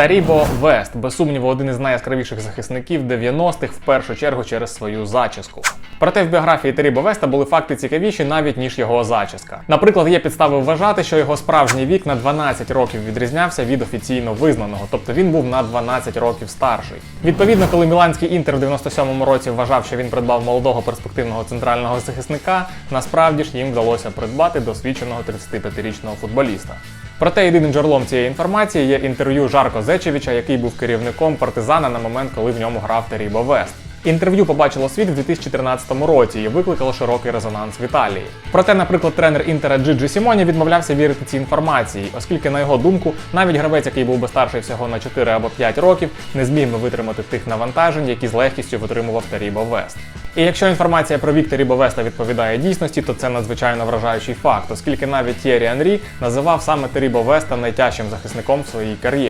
Тарібо Вест, без сумніву, один із найяскравіших захисників 90-х, в першу чергу через свою зачіску. Проте в біографії Тарібо Веста були факти цікавіші навіть ніж його зачіска. Наприклад, є підстави вважати, що його справжній вік на 12 років відрізнявся від офіційно визнаного, тобто він був на 12 років старший. Відповідно, коли Міланський інтер в 97-му році вважав, що він придбав молодого перспективного центрального захисника, насправді ж їм вдалося придбати досвідченого 35-річного футболіста. Проте єдиним джерелом цієї інформації є інтерв'ю Жарко Зечевича, який був керівником партизана на момент, коли в ньому грав Терібо Вест. Інтерв'ю побачило світ в 2013 році і викликало широкий резонанс в Італії. Проте, наприклад, тренер Інтера Джиджі Сімоні відмовлявся вірити цій інформації, оскільки, на його думку, навіть гравець, який був би старший всього на 4 або 5 років, не зміг би витримати тих навантажень, які з легкістю витримував Терібо Вест. І якщо інформація про вік Терібо Веста відповідає дійсності, то це надзвичайно вражаючий факт, оскільки навіть Тєрі Анрі називав саме Терібо Веста найтяжчим захисником в своїй кар'єрі.